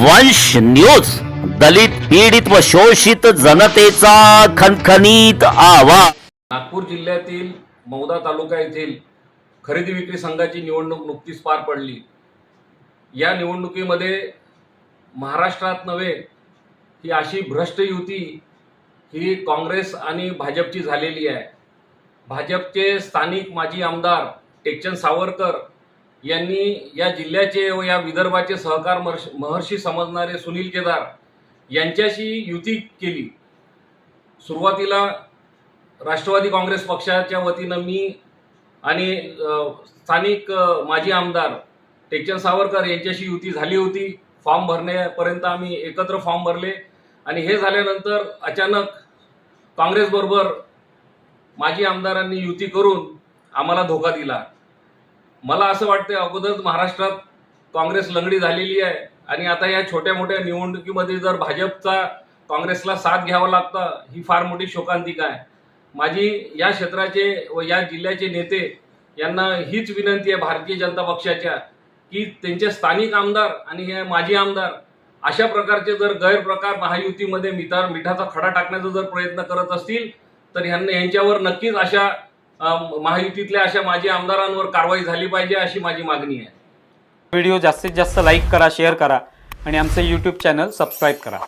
वंश न्यूज दलित पीडित व शोषित जनतेचा खणखणीत आवाज. नागपूर जिल्ह्यातील मौदा तालुका येथील खरेदी विक्री संघाची निवडणूक नुकतीच पार पडली. या निवडणुकीमध्ये महाराष्ट्रात नव्हे ही अशी भ्रष्ट युती ही काँग्रेस आणि भाजपची झालेली आहे. भाजपचे स्थानिक माजी आमदार टेकचंद सावरकर यांनी या जिल्ह्याचे व या विदर्भाचे सहकार महर्षी समजणारे सुनील केदार यांच्याशी युती केली. सुरुवातीला राष्ट्रवादी काँग्रेस पक्षाच्या वतीनं मी आणि स्थानिक माजी आमदार टेकचंद सावरकर यांच्याशी युती झाली होती. फॉर्म भरण्यापर्यंत आम्ही एकत्र फॉर्म भरले आणि हे झाल्यानंतर अचानक काँग्रेसबरोबर माजी आमदारांनी युती करून आम्हाला धोका दिला. मला असं वाटतं अगोदरच महाराष्ट्रात काँग्रेस लंगडी झालेली आहे आणि आता या छोट्या मोठ्या निवडणुकीमध्ये जर भाजपचा काँग्रेसला साथ घ्यावा लागतं ही फार मोठी शोकांतिका आहे. माझी या क्षेत्राचे व या जिल्ह्याचे नेते यांना हीच विनंती आहे भारतीय जनता पक्षाच्या की त्यांचे स्थानिक आमदार आणि हे माजी आमदार अशा प्रकारचे जर गैरप्रकार महायुतीमध्ये मिठार मिठाचा खडा टाकण्याचा जर प्रयत्न करत असतील तर ह्यांना यांच्यावर नक्कीच अशा महायुतीतल्या अशा माजी आमदारांवर कारवाई झाली पाहिजे अशी माझी मागणी आहे. व्हिडिओ जास्तीत जास्त लाईक करा शेअर करा आणि आमचं यूट्यूब चॅनल सबस्क्राईब करा.